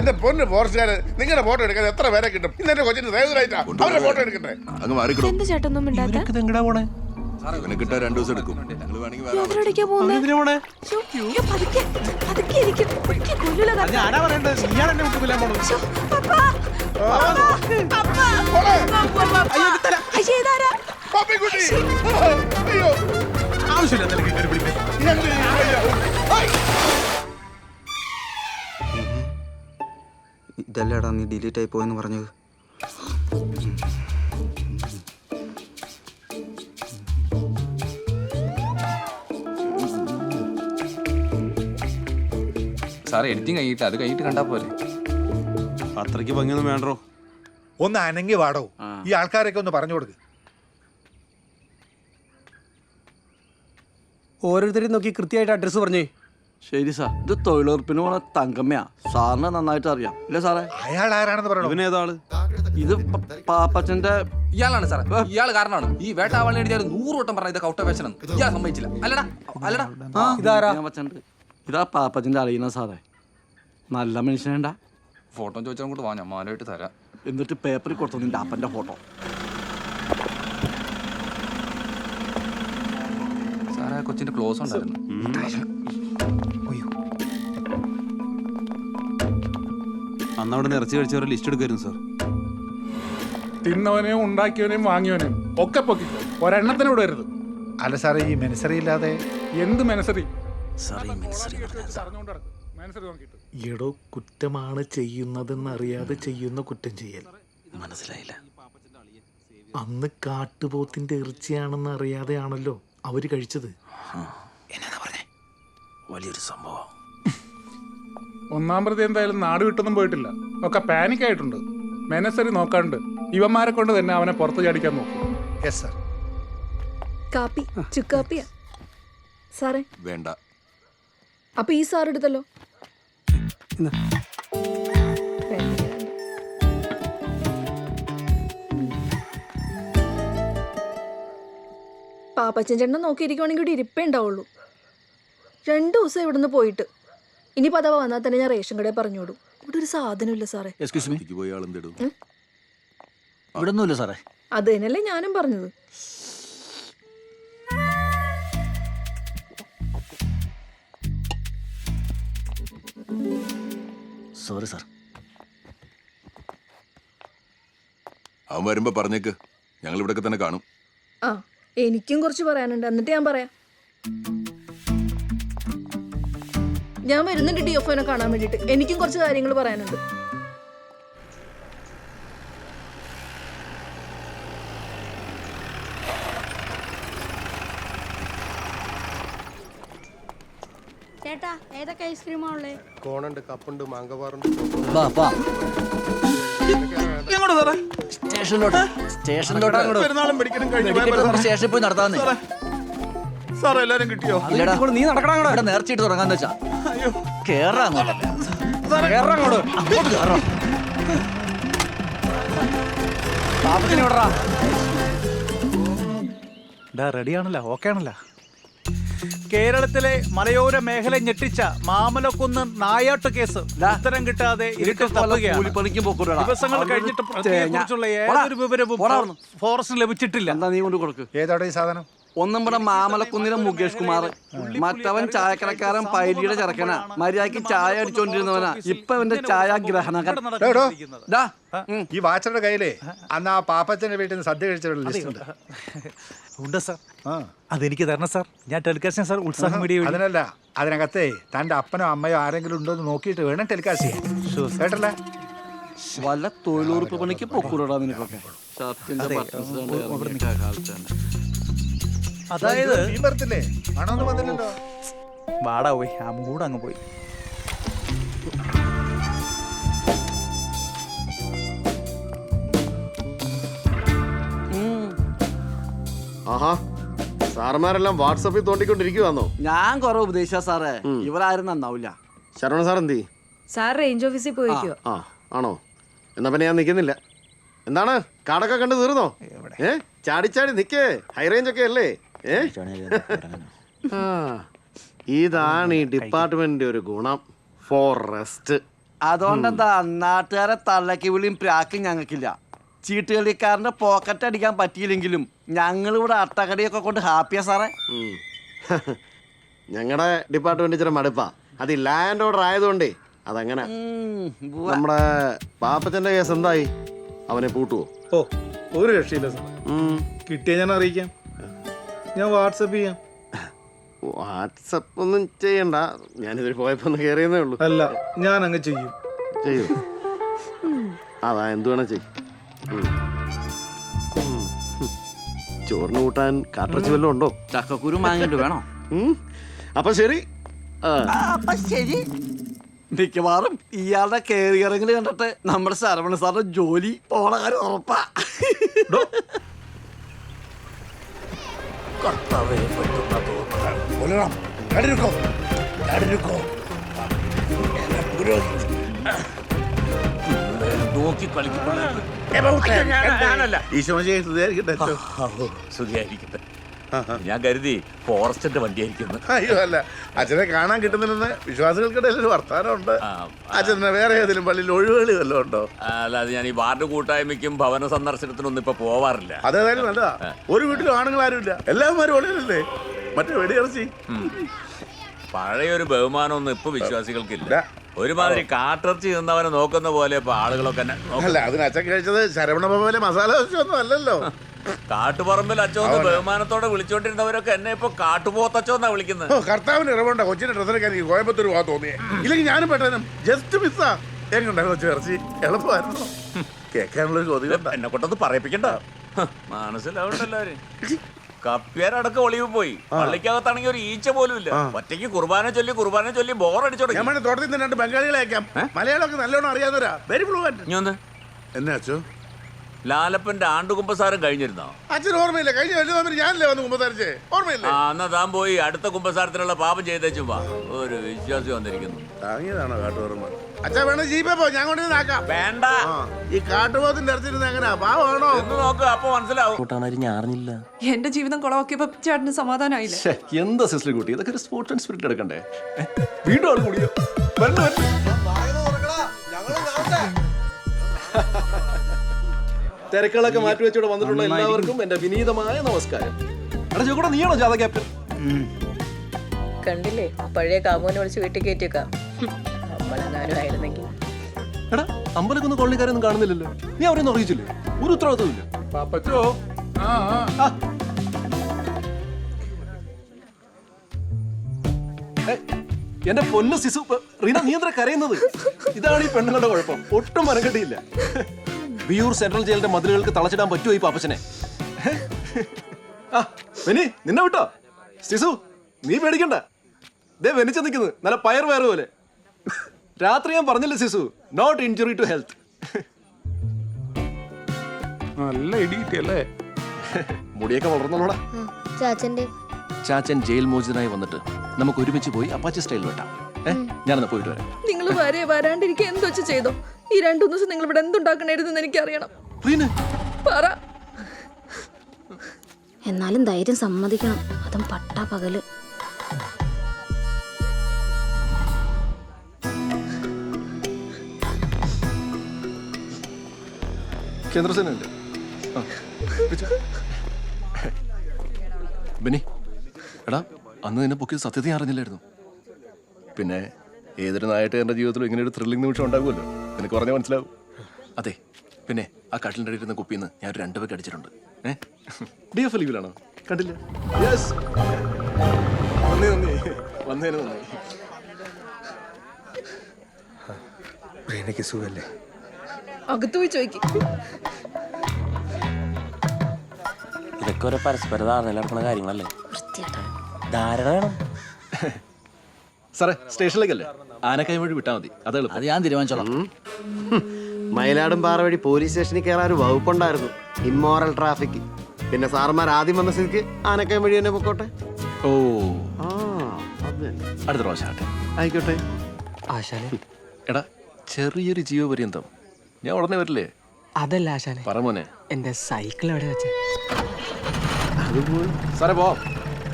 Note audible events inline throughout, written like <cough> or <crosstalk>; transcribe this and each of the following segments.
എന്റെ പൊന്ന് ഫോറസ്റ്റുകാര് നിങ്ങളുടെ ഫോട്ടോ എടുക്കാൻ എത്ര പേരെ കിട്ടും? ഇന്ന് എന്റെ കൊച്ചിന് സേവനായിട്ടാ അവരുടെ ഫോട്ടോ എടുക്കട്ടെ? അങ്ങ് മാറിക്കിടും. എന്താ ചേട്ടൊന്നും മിണ്ടാത്ത? എങ്ങടാ പോണേ? ഇവനെ കിട്ടാൻ രണ്ടു ദിവസം എടുക്കും. നിങ്ങൾ വേണമെങ്കിൽ വേറെ ആളെ എവിടേക്കാ പോകുന്നത് എന്തിനാ പോണേ? ശ്ശോ, അയ്യോ, പതുക്കെ പതുക്കെ ഇരിക്കും. എനിക്ക് കൊല്ലൂല താത്ത. ഞാനാ പറയണ്ടത്. നീയാണ് എന്നെ വിട്ടു കൊല്ലാൻ പോണത് ശ്ശോ, പപ്പാ, പപ്പാ, പപ്പാ. പപ്പാ. അയ്യേ, ഇതാരാ? പാപ്പിക്കുട്ടി അയ്യോ. ആവശ്യമില്ല നിനക്ക് കയറി പിടിക്കാൻ? ഇതല്ലേടാ നീ ഡിലീറ്റ് ആയി പോയെന്ന് പറഞ്ഞത്? സാറേ എഡിറ്റിംഗ് കഴിഞ്ഞിട്ട് അത് കഴിഞ്ഞിട്ട് കണ്ടാ പോലെ അത്രയ്ക്ക് ഭംഗിയൊന്നും വേണ്ടോ ഒന്ന് അനങ്ങി വാടോ. ഈ ആൾക്കാരൊക്കെ ഒന്ന് പറഞ്ഞു കൊടുക്ക്. ഓരോരുത്തരെയും നോക്കി കൃത്യമായിട്ട് അഡ്രസ്സ് പറഞ്ഞേ. ശരി സാർ. ഇത് തൊഴിലുറപ്പിന് പോണ തങ്കമ്മയാ. സാറിന് നന്നായിട്ട് അറിയാം. ഇല്ലേ സാറേ? അയാൾ ആരാണെന്ന് പറയണോ? ഇവനേതാൾ? ഇത് പ- പാപ്പച്ചന്റെ ഇയാളാണ് സാറേ. ഇയാൾ കാരണമാണ്. ഈ വേട്ടാവാളിനെ ഞാൻ നൂറ് വട്ടം പറഞ്ഞ ഇത് ഔട്ട് വേഷനം ഇയാൾ സമ്മതിച്ചില്ല. അല്ലടാ അല്ലടാ. ആ, ഇതാരാ? ഞാൻ വച്ചിട്ടുണ്ട് ഇതാ പാപ്പച്ചന്റെ അറിയുന്ന സാറേ. നല്ല മനുഷ്യനേണ്ട ഫോട്ടോ ചോദിച്ചാൽ കൂടെ വാ ഞാൻ മാലയിട്ട് തരാം. എന്നിട്ട് പേപ്പറിൽ കൊടുത്തു നിന്റെ അപ്പന്റെ ഫോട്ടോ സാറേ ആ കൊച്ചിന്റെ ക്ലോസ് ഉണ്ടായിരുന്നു. അന്ന് അവിടെ ഇറച്ചി കഴിച്ചവരെ ലിസ്റ്റ് എടുക്കായിരുന്നു സാർ തിന്നവനെയും ഉണ്ടാക്കിയവനെയും വാങ്ങിയവനെയും ഒക്കെ പൊക്കി ഒരെണ്ണത്തിന് വിടരുത് അല്ല സാറേ ഈ മെനസറി ഇല്ലാതെ എന്ത് മെനസറി എടോ കുറ്റമാണ് ചെയ്യുന്നതെന്നറിയാതെ ചെയ്യുന്ന കുറ്റം ചെയ്യൽ. മനസ്സിലായില്ല. അന്ന് കാട്ടുപോത്തിന്റെ ഇറച്ചിയാണെന്ന് അറിയാതെയാണല്ലോ അവർ കഴിച്ചത്. വലിയൊരു സംഭവം. ഒന്നാം പ്രതി എന്തായാലും നാട് വിട്ടൊന്നും പോയിട്ടില്ല. ഒക്കെ പാനിക് ആയിട്ടുണ്ട്. മെനസറി നോക്കാണ്ട്. ഇവന്മാരെ കൊണ്ട് തന്നെ അവനെ പുറത്ത് ചാടിക്കാൻ നോക്കും. യെസ് സാർ കാപ്പി ചുക്കാപ്പിയാ സാറേ. വേണ്ട. അപ്പൊ ഈ സാർ എടുത്തല്ലോ. ഇന്നാ. വേണ്ട. പാപ്പച്ചൻ ചേട്ടനെ നോക്കിയിരിക്കുവാണെങ്കിൽ ഇവിടെ ഇരിപ്പേ ഉണ്ടാവുള്ളൂ. രണ്ടു ദിവസം ഇവിടുന്ന് പോയിട്ട്. ഇനി പദവ വന്നാൽ തന്നെ ഞാൻ റേഷൻ കടയിൽ പറഞ്ഞോടും ഇവിടെ ഒരു സാധനമില്ല സാറേ. എക്സ്ക്യൂസ് മീ പോയി ആളെന്തിടും ഇവിടെ ഒന്നുമില്ല സാറേ. അത് തന്നെയല്ലേ ഞാനും പറഞ്ഞത്. സോറി സാർ അവൻ വരുമ്പോ പറഞ്ഞേക്ക്. ഞങ്ങൾ ഇവിടൊക്കെ തന്നെ കാണും. ആ എനിക്കും കുറച്ച് പറയാനുണ്ട്. എന്നിട്ട് ഞാൻ പറയാം. ഞാൻ വരുന്നുണ്ട് ഡി എഫ് കാണാൻ വേണ്ടിയിട്ട്. എനിക്കും കുറച്ച് കാര്യങ്ങൾ പറയാനുണ്ട്. ചേട്ടാ ഏതൊക്കെ ഐസ്ക്രീമാ ഉള്ളേ? വാ വാ. സ്റ്റേഷനിലോട്ട് സ്റ്റേഷനിലോട്ട് പെരുന്നാളും പിടിക്കണം കഴിഞ്ഞു വെടിക്കെട്ട് നമുക്ക് സ്റ്റേഷനിൽ പോയി നടത്താന്ന് സാറേ എല്ലാരും കിട്ടിയോ? നീ നടക്കണം അങ്ങോട്ട്. ഇവിടെ നേർച്ചയിട്ട് തുടങ്ങാന്ന് വെച്ചാ. കേറാ കേറണം അങ്ങോട്ട്. അങ്ങോട്ട് കേറാം. പാപ്പത്തിന് വിടറാ. റെഡിയാണല്ലോ ഓക്കെ ആണല്ലോ കേരളത്തിലെ മലയോര മേഖല ഞെട്ടിച്ച മാമലക്കുന്ന് നായാട്ട് കേസ് ഉത്തരം കിട്ടാതെ കൂലിപ്പണിക്കും ദിവസങ്ങൾ കഴിഞ്ഞിട്ട് പ്രതിയെക്കുറിച്ചുള്ള ഏതൊരു വിവരവും ഫോറസ്റ്റിന് ലഭിച്ചിട്ടില്ല. എന്താ നീ കൊണ്ട് കൊടുക്കും. ഏതാണ് ഈ സാധനം? ഒന്നും ഇവിടെ മാമലക്കുന്നിലെ മുകേഷ് കുമാർ മറ്റവൻ ചായക്കടക്കാരൻ പൈലിയുടെ ചെറുക്കനാ മര്യാദയ്ക്ക് ചായ അടിച്ചോണ്ടിരുന്നവനാ. ഇപ്പൊ അവന്റെ ചായ ദാ, ഈ വാച്ചറുടെ കയ്യിലേ അന്ന് ആ പാപ്പച്ചന്റെ വീട്ടിൽ നിന്ന് സദ്യ കഴിച്ചിട്ടുണ്ട് ഉണ്ട്. ഉണ്ട് സാർ. അതെനിക്ക് തരണം സാർ. ഞാൻ ടെലികാസ്റ്റിംഗ് സാർ ഉത്സാഹം മീഡിയ അതിനല്ല അതിനകത്തെ തന്റെ അപ്പനോ അമ്മയോ ആരെങ്കിലും ഉണ്ടോ എന്ന് നോക്കിയിട്ട് വേണം ടെലികാസ്റ്റ് ചെയ്യാൻ. കേട്ടല്ലേ? വല്ല തൊഴിലുറപ്പ് പണിക്ക് പൊക്കൂടാ നിനക്കൊക്കെ. ഷർട്ടിന്റെ buttons കണ്ട് കാലത്ത് തന്നെ. അതായത് വരത്തില്ലേ? വന്നില്ലല്ലോ വാടാ പോയി. ആ മൂട് അങ്ങ് പോയി. ആഹാ സാറന്മാരെല്ലാം വാട്സപ്പിൽ തോണ്ടിക്കൊണ്ടിരിക്കുവാന്നോ? ഞാൻ കുറെ ഉപദേശിച്ച സാറേ. ഇവരാരും നന്നാവില്ല ശരവണ സാർ എന്തി സാർ റേഞ്ച് ഓഫീസിൽ പോയിക്കോ ആ ആണോ? എന്നാ പിന്നെ ഞാൻ നിൽക്കുന്നില്ല എന്താണ്? കാടൊക്കെ കണ്ട് തീർന്നോ? ഏ? ചാടിച്ചാടി നിക്കേ. ഹൈ റേഞ്ച് ഒക്കെ അല്ലേ? ഇതാണ് ഈ ഡിപ്പാർട്ട്മെന്റിന്റെ ഒരു ഗുണം. ഫോറസ്റ്റ്. അതുകൊണ്ടെന്താ? നാട്ടുകാരെ തള്ളക്കി വിളിയും പ്രാക്കും ഞങ്ങൾക്കില്ല. ചീട്ടുകളിക്കാരന്റെ പോക്കറ്റ് അടിക്കാൻ പറ്റിയില്ലെങ്കിലും ഞങ്ങൾ ഇവിടെ അട്ടകടിയൊക്കെ കൊണ്ട് ഹാപ്പിയാ സാറേ. <laughs> ഞങ്ങളുടെ ഡിപ്പാർട്ട്മെന്റ് ഇച്ചിരി മടുപ്പാ. അത് ലാൻഡ് ഓർഡർ ആയതുകൊണ്ടേ അതങ്ങനെ. നമ്മുടെ പാപ്പച്ചന്റെ കേസ് എന്തായി? അവനെ പൂട്ടുവോ? ഓ ഒരു രക്ഷയില്ല സാർ. കിട്ടിയ ഞാൻ അറിയിക്കാം. ഞാൻ വാട്സപ്പ് ചെയ്യാം. വാട്സപ്പ് ഒന്നും ചെയ്യണ്ട. ഞാനിതിൽ പോയപ്പോ ഒന്ന് കയറിയെന്നേ ഉള്ളൂ. അല്ല ഞാൻ അങ്ങ് ചെയ്യും. ചെയ്യും. അതാ എന്തു വേണം ചെയ്. ചോറിന് കൂട്ടാൻ കാട്ടിറച്ചി വല്ലതും ഉണ്ടോ? ചക്കക്കുരു വാങ്ങിട്ട് വേണോ? ഉം. അപ്പൊ ശരി. ആ. അപ്പൊ ശരി. മിക്കവാറും ഇയാളുടെ ഇറങ്ങി കണ്ടിട്ട് നമ്മുടെ ശരവണ സാറിന്റെ ജോലി പോണ കാര്യം ഉറപ്പാ. നോക്കി കളിക്കുമ്പോൾ ഈശോ ഹൃദയായിരിക്കട്ടെ ശരിയായിരിക്കട്ടെ <laughs> ഞാൻ കരുതി ഫോറസ്റ്റിന്റെ വണ്ടിയായിരിക്കുന്നു അയ്യോ അല്ല. അച്ഛനെ കാണാൻ കിട്ടുന്നില്ലെന്ന് വിശ്വാസികൾക്കിടയിൽ ഒരു വർത്താനമുണ്ട്. ആ, അച്ഛനെ വേറെ ഏതെങ്കിലും പള്ളിയിൽ ഒഴിവുകളി വല്ലതും ഉണ്ടോ? അല്ലാതെ ഞാൻ ഈ വാർഡ് കൂട്ടായ്മയ്ക്കും ഭവന സന്ദർശനത്തിനൊന്നും ഇപ്പൊ പോവാറില്ല. അതേതായാലും നല്ലതാ. ഒരു വീട്ടിലും ആണുങ്ങൾ ആരുമില്ല. എല്ലാവരും ഒളിയല്ലേ മറ്റേ വെടിയിറച്ചി പഴയ ഒരു ബഹുമാനമൊന്നും ഇപ്പൊ വിശ്വാസികൾക്കില്ല. ഒരുമാതിരി കാട്ടിറച്ചി നിന്നവനെ നോക്കുന്ന പോലെ ഇപ്പൊ ആളുകളൊക്കെ അല്ല അതിന് അച്ഛൻ കഴിച്ചത് ശരവണ മസാല ദോശയൊന്നും അല്ലല്ലോ. കാട്ടുപറമ്പിൽ അച്ചോന്ന് ബഹുമാനത്തോടെ വിളിച്ചോണ്ടിരുന്നവരൊക്കെ എന്നെ ഇപ്പൊ കാട്ടുപോത്തച്ചോന്നാ വിളിക്കുന്നത് ഓ കർത്താവിന് ഇറവുണ്ട കൊച്ചിന്റെ ഡ്രസ്സിനൊക്കെ എനിക്ക് കോയമ്പത്തൂർ പോകാൻ തോന്നിയേ. ഇല്ലെങ്കിൽ ഞാനും പെട്ടെന്നും ജസ്റ്റ് മിസ്സാ എങ്ങുണ്ടായിരുന്നു ചേർച്ചി എളുപ്പമായിരുന്നു? കേൾക്കാനുള്ള ചോദ്യം. എന്നെ കൊണ്ടത് പറയിപ്പിക്കണ്ട. മനസ്സിലാവണ്ടല്ലാരും കപ്പ്യാരടക്കം ഒളിവ് പോയി. പള്ളിക്കകത്താണെങ്കിൽ ഒരു ഈച്ച പോലും ഇല്ല. ഒറ്റയ്ക്ക് കുർബാന ചൊല്ലി കുർബാന ചൊല്ലി ബോർ അടിച്ചോട്ടെ തുടങ്ങി. തോട്ടത്തിൽ രണ്ട് ബംഗാളികളെ അയക്കാം. മലയാളമൊക്കെ നല്ലോണം അറിയാവുന്നവരാ. വെരി എന്നെ ഒന്ന് എന്നാ അച്ഛോ ലാലപ്പന്റെ ആണ്ടുകുമ്പസാരം കഴിഞ്ഞിരുന്നോ? അച്ഛൻ ഓർമ്മയില്ല? കഴിഞ്ഞ വലിയ തമ്മിൽ ഞാനല്ലേ വന്ന് കുമ്പസാരിച്ചേ? ഓർമ്മയില്ലേ? ആ എന്നാ താൻ പോയി അടുത്ത കുമ്പസാരത്തിനുള്ള പാപം ചെയ്തേച്ചു വാ. ഒരു വിശ്വാസി വന്നിരിക്കുന്നു. താങ്ങിയതാണോ കാട്ടുപോർമ്മ അച്ഛാ വേണേ ജീപ്പേ പോ. ഞാൻ വേണ്ട. ഈ കാട്ടുപോത്തിന്റെ ഇറച്ചിരുന്ന് എങ്ങനെയാ പാവാണോ? എന്ന് നോക്ക് അപ്പൊ മനസ്സിലാവും. എന്റെ ജീവിതം കൊളവാക്കിയപ്പോ ചേട്ടന് സമാധാനമായില്ലേ എന്താ സിസ്റ്റർ കുട്ടി? ഇതൊക്കെ ഒരു സ്പോർട്സ് ആൻഡ് സ്പിരിറ്റ് എടുക്കണ്ടേ? വീണ്ടും ആൾ കൂടിയോ. തിരക്കുകളൊക്കെ മാറ്റി വെച്ചോടെ വന്നിട്ടുള്ള എല്ലാവർക്കും എന്റെ വിനീതമായ നമസ്കാരം. എടാ ചോക്കൂടെ നീയാണോ ജാഥ ക്യാപ്റ്റൻ? കണ്ടില്ലേ? പഴയ കാമുവിനെ വിളിച്ച് വീട്ടിൽ കയറ്റിയേക്കാം. നമ്മളെങ്ങാനും ആയിരുന്നെങ്കിൽ. എടാ അമ്പലക്കുന്ന് കോളനിക്കാരൊന്നും കാണുന്നില്ലല്ലോ. നീ അവരെയൊന്നും അറിയിച്ചില്ലേ? ഒരു ഉത്തരവാദിത്തമില്ല പാപ്പച്ചോ? ആ ആ. എന്റെ പൊന്ന് സിസു റീന നീ എന്താ കരയുന്നത്? ഇതാണ് ഈ പെണ്ണുങ്ങളുടെ കുഴപ്പം. ഒട്ടും മനക്കെട്ടിയില്ല വിയൂർ സെൻട്രൽ ജയിലിന്റെ മതിലുകൾക്ക് തളച്ചിടാൻ പറ്റുമോ ഈ പാപ്പച്ചനെ? ആ വെനി നിന്നെ വിട്ടോ? സിസു നീ പേടിക്കണ്ട. ദേ വെനിച്ച നിൽക്കുന്നത് നല്ല പയർ വയറ് പോലെ. രാത്രി ഞാൻ പറഞ്ഞില്ല സിസു? നോട്ട് ഇഞ്ചുറി ടു ഹെൽത്ത് നല്ല ഇടി കിട്ടിയല്ലേ? മുടിയൊക്കെ വളർന്നോടാ ചാച്ചന്റെ. ചാച്ചൻ ജയിൽ മോചിതനായി വന്നിട്ട് നമുക്ക് ഒരുമിച്ച് പോയി അപ്പാച്ചി സ്റ്റൈലിൽ വെട്ടാം. ഏഹ് ഞാനൊന്ന് പോയിട്ട് വരാം. നിങ്ങൾ വരെ വരാണ്ടിരിക്കുക എന്തോ ചെയ്തോ? ഈ രണ്ടു ദിവസം നിങ്ങൾ ഇവിടെ എന്തുണ്ടാക്കണേരുതെന്ന് എനിക്കറിയണം. പറ. എന്നാലും ധൈര്യം സമ്മതിക്കണം. അതും പട്ടാ പകൽ. കേന്ദ്രസേനല്ലേ എടാ അന്ന് നിന്നെ പൊക്കിയത് സത്യത ഞാൻ അറിഞ്ഞില്ലായിരുന്നു. പിന്നെ ഏതൊരു നായിട്ട് എന്റെ ജീവിതത്തിലും ഇങ്ങനെ ഒരു ത്രില്ലിംഗ് നിമിഷം ഉണ്ടാകുമല്ലോ. നിനക്ക് പറഞ്ഞാൽ മനസ്സിലാവും. അതെ പിന്നെ ആ കട്ടിലിന്റെ ഇരുന്ന കുപ്പിന്ന് ഞാൻ ഒരു രണ്ടു പേക്ക് അടിച്ചിട്ടുണ്ട്. ഏ? ഡി എഫ് ലീവിലാണോ കണ്ടില്ല. യെസ് നന്ദി നന്ദി. വന്നതിന് നന്ദി. എനിക്ക് സുഖല്ലേ? അകത്തു പോയി ചോദിക്കും. ഇതൊക്കെ ഒരു പരസ്പര ധാരണ നടക്കുന്ന കാര്യങ്ങളല്ലേ ധാരണ വേണം. സാറേ സ്റ്റേഷനിലേക്കല്ലേ? ആനക്കൈ വഴി വിട്ടാൽ മതി. അത് എളുപ്പം. അത് ഞാൻ തീരുമാനിച്ചോളാം. മയിലാടും പാറ വഴി പോലീസ് സ്റ്റേഷനിൽ കയറാൻ ഒരു വകുപ്പുണ്ടായിരുന്നു ഇമ്മോറൽ ട്രാഫിക് പിന്നെ സാർമാർ ആദ്യം വന്ന സ്ഥിതിക്ക് ആനക്കായ വഴി തന്നെ പൊക്കോട്ടെ? ഓ. ആ അത് തന്നെ. അടുത്ത പ്രാവശ്യം ആട്ടെ ആയിക്കോട്ടെ. ആശാനെ. എടാ ചെറിയൊരു ജീവപര്യന്തം. ഞാൻ ഉടനെ വരില്ലേ? അതല്ല ആശാനെ. പറ മോനെ. എന്റെ സൈക്കിൾ എവിടെ വെച്ചേ? സാറേ പോ.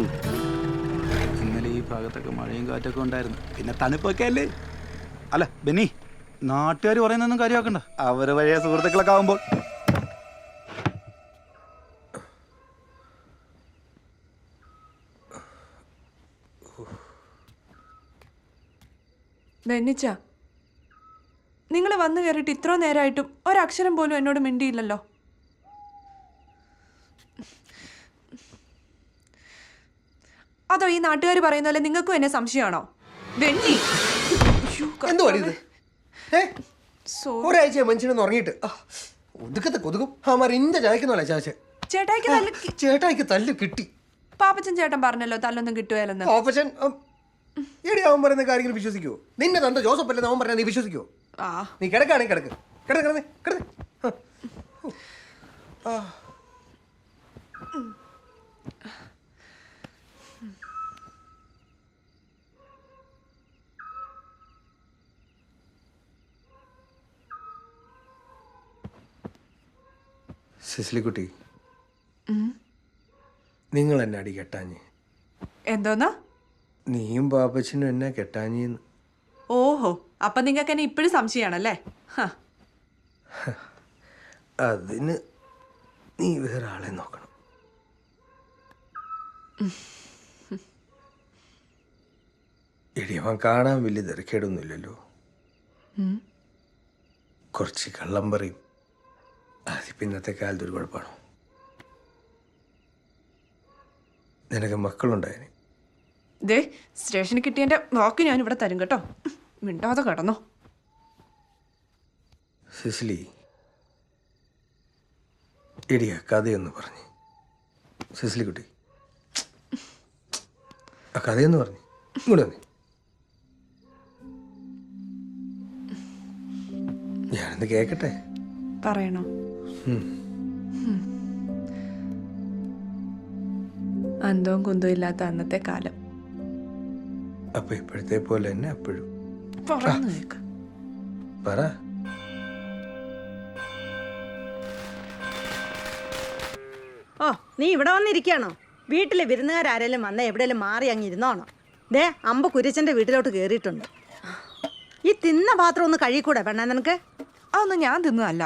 ഇന്നലെ ഈ ഭാഗത്തൊക്കെ മഴയും കാറ്റൊക്കെ ഉണ്ടായിരുന്നു. പിന്നെ തണുപ്പൊക്കെ അല്ലേ? അല്ല ബെന്നി നാട്ടുകാർ പറയുന്നൊന്നും കാര്യമാക്കണ്ട. അവർ വഴിയ സുഹൃത്തുക്കളൊക്കെ ആവുമ്പോൾ. ബെന്നിച്ച നിങ്ങൾ വന്നു കയറിയിട്ട് ഇത്ര നേരമായിട്ടും ഒരക്ഷരം പോലും എന്നോട് മിണ്ടിയില്ലല്ലോ. ഈ നാട്ടുകാർ പറയുന്ന പോലെ നിങ്ങൾക്കും എന്നെ സംശയമാണോ? വെണ്ണി. ഒരാഴ്ച മനുഷ്യനൊന്ന് ഉറങ്ങിയിട്ട്. ഒതുക്കത്തെ കൊതുകും. ചായക്കുന്നല്ല ചാച്ച ചേട്ടായിക്ക് തല്ല് ചേട്ടായിക്ക് തല്ല് കിട്ടി. പാപ്പച്ചൻ ചേട്ടൻ പറഞ്ഞല്ലോ തല്ലൊന്നും കിട്ടുകയല്ലെന്ന്. ഓപ്പറേഷൻ എടി അവൻ പറയുന്ന കാര്യങ്ങൾ വിശ്വസിക്കുവോ? നിന്നെ തന്റെ ജോസഫ് അല്ലെന്ന് അവൻ പറഞ്ഞ നീ വിശ്വസിക്കുവോ? ആ. നീ കിടക്കാണെങ്കിൽ കിടക്ക്. കിടക്ക് കിടന്ന് കിടന്ന് ആ. സിസ്ലിക്കുട്ടി. നിങ്ങൾ എന്നെ അടി കെട്ടാഞ്ഞ്. എന്തോന്നാ? നീയും ബാബച്ചനും എന്നെ കെട്ടാഞ്ഞിന്ന്. ഓഹോ അപ്പൊ നിങ്ങൾക്ക് എന്നെ ഇപ്പോഴും സംശയമാണല്ലേ അതിന് നീ വേറെ ആളെ നോക്കണം. എടി അവൻ കാണാൻ വലിയ തിരക്കേടൊന്നുമില്ലല്ലോ. കുറച്ച് കള്ളം പറയും. അതിപ്പോ ഇന്നത്തെ കാലത്ത് ഒരു കുഴപ്പമാണോ? നിനക്ക് മക്കളുണ്ടായതിന് ദേ സ്റ്റേഷനിൽ കിട്ടിയതിന്റെ വാക്ക് ഞാൻ ഇവിടെ തരും കേട്ടോ. മിണ്ടാതെ കിടന്നോ. സിസിലി എടിയ കഥയെന്ന് പറഞ്ഞു. സിസിലി കുട്ടി ആ കഥയെന്ന് പറഞ്ഞു. ഇങ്ങോട്ട് വന്നേ. ഞാനൊന്ന് കേക്കട്ടെ? പറയണോ. അന്തവും കുന്തവും ഇല്ലാത്ത അന്നത്തെ കാലം. അപ്പൊ ഇപ്പോഴത്തെ പോലെ തന്നെ അപ്പോഴും. പറ ഓ നീ ഇവിടെ വന്നിരിക്കുകയാണോ? വീട്ടിലെ വിരുന്നുകാരാരെങ്കിലും വന്ന എവിടെയെങ്കിലും മാറി അങ്ങ് ഇരുന്നോണോ. ദേ അമ്പ കുര്യച്ചന്റെ വീട്ടിലോട്ട് കയറിയിട്ടുണ്ട് ഈ തിന്ന പാത്രം ഒന്ന് കഴിക്കൂടെ പെണ്ണ നിനക്ക്? അതൊന്നും ഞാൻ തിന്നതല്ല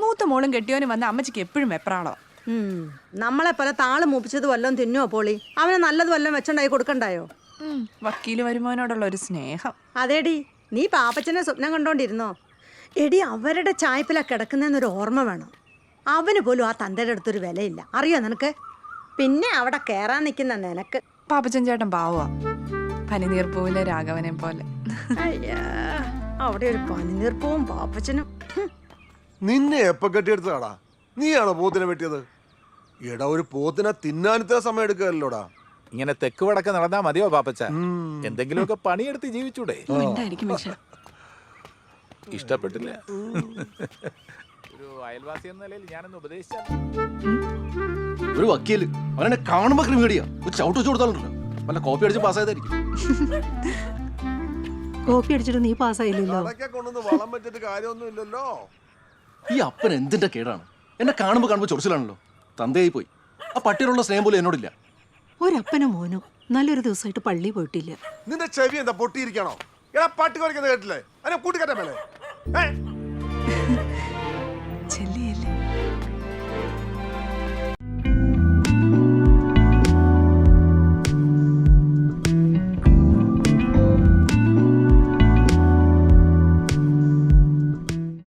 മൂത്ത മോളും കെട്ടിയോനും വന്ന അമ്മച്ചിക്ക് എപ്പോഴും വെപ്രാളോ. നമ്മളെ പോലെ താൾ മൂപ്പിച്ചത് വല്ലതും തിന്നുവോ പോളി? അവന് നല്ലത് വല്ലതും വെച്ചുണ്ടായി കൊടുക്കണ്ടായോ? വക്കീൽ വരുമാനോടുള്ള ഒരു സ്നേഹം. അതേടി നീ പാപ്പച്ചനെ സ്വപ്നം കണ്ടോണ്ടിരുന്നോ? എടി അവരുടെ ചായ്പില കിടക്കുന്നതെന്നൊരു ഓർമ്മ വേണം. അവന് പോലും ആ തന്തയുടെ അടുത്തൊരു വിലയില്ല. അറിയോ നിനക്ക്? പിന്നെ അവിടെ കയറാൻ നിൽക്കുന്ന നിനക്ക്. പാപ്പച്ചൻ ചേട്ടൻ പാവുക പനിനീർപ്പൂവിലെ രാഘവനെ പോലെ. അയ്യാ. അവിടെ ഒരു പനിനീർപ്പവും പാപ്പച്ചനും. നിന്നെ എപ്പ കെട്ടിയെടുത്തതാടാ? നീയാണോ പോത്തിനെ വെട്ടിയത്? എടാ ഒരു പോത്തിനെ തിന്നാനത്തെ സമയം എടുക്കുകയല്ലോടാ ഇങ്ങനെ തെക്ക് വടക്ക് നടന്നാ മതിയോ പാപ്പച്ച? എന്തെങ്കിലുമൊക്കെ പണിയെടുത്ത് ജീവിച്ചൂടെ? ഇഷ്ടപ്പെട്ടില്ല. ഒരു അയൽവാസി എന്ന നിലയിൽ ഞാനൊന്ന് ഉപദേശിച്ചാൽ ഒരു വക്കീൽ. അവനെ കാണുമ്പോ ക്രിമിനടിയാ ഒരു ചവിട്ട് വെച്ചു കൊടുത്താലുണ്ടല്ലോ. വല്ല കോപ്പി അടിച്ച് പാസ്സായതായിരിക്കും. <laughs> കോപ്പി അടിച്ചിട്ട് നീ പാസ്സായില്ലല്ലോ. വളം വെച്ചിട്ട് കാര്യമൊന്നുമില്ലല്ലോ. ഈ അപ്പൻ എന്തിന്റെ കേടാണ്? എന്നെ കാണുമ്പോ കാണുമ്പോ ചൊറിച്ചിലാണല്ലോ. തന്തയായി പോയി. ആ പട്ടിയോടുള്ള സ്നേഹം പോലും എന്നോടില്ല. ഒരപ്പനും മോനും നല്ലൊരു ദിവസമായിട്ട് പള്ളി പോയിട്ടില്ല. നിന്റെ ചെവി എന്താ പൊട്ടിയിരിക്കണോ? എടാ പട്ടി കുറയ്ക്കുന്നത് കേട്ടില്ലേ? അതിനെ കൂട്ടിക്കറ്റാൻ മേലെ. ഏ?